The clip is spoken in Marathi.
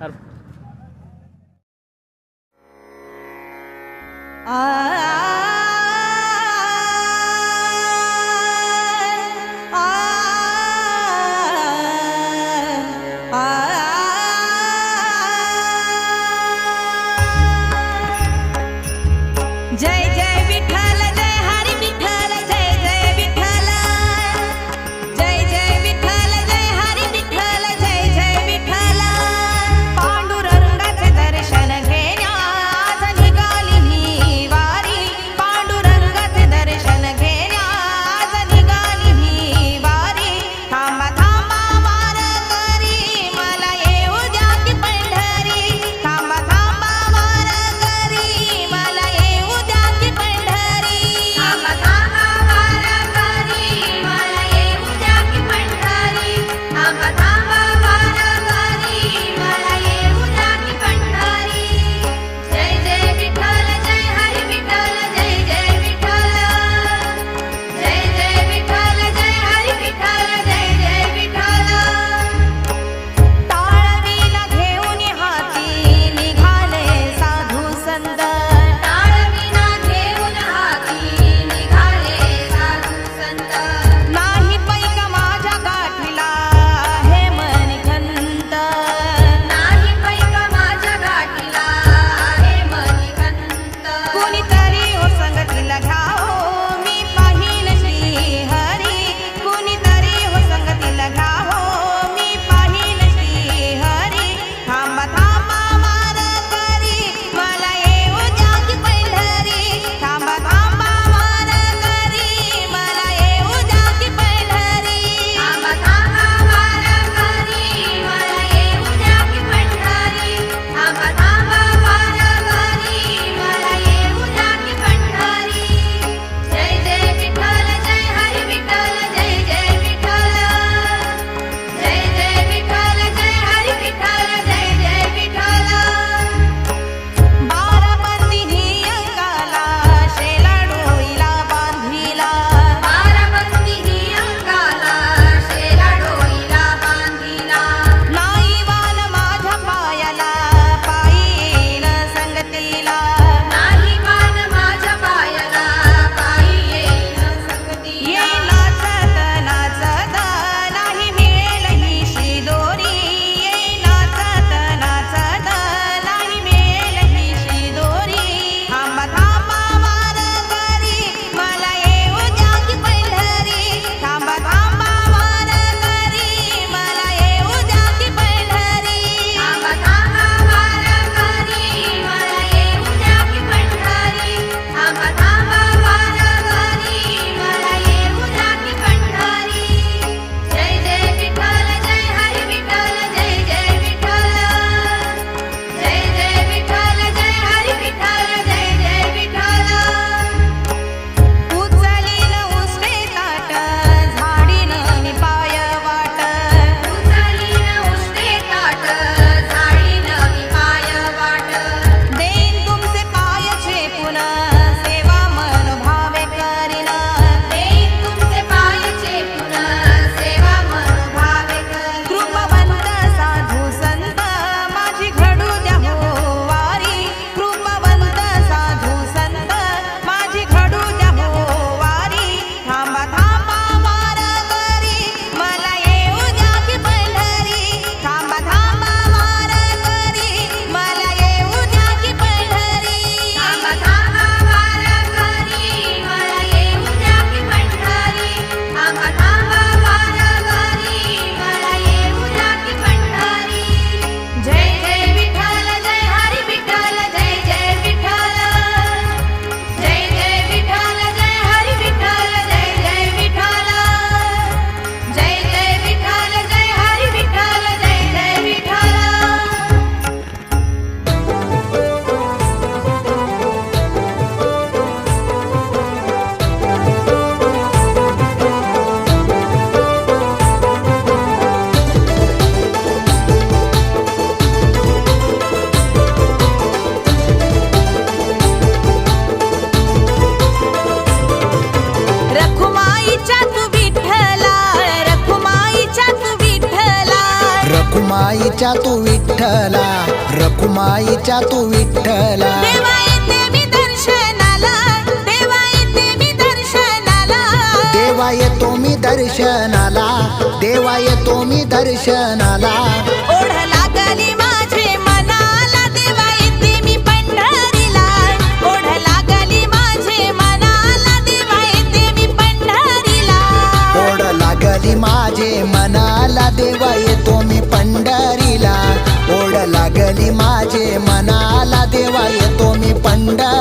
আর रखुमाईच्या तू विठ्ठला रखुमाईच्या तू विठ्ठला. देवा येतो मी दर्शनाला देवा येतो मी दर्शनाला. கண்டா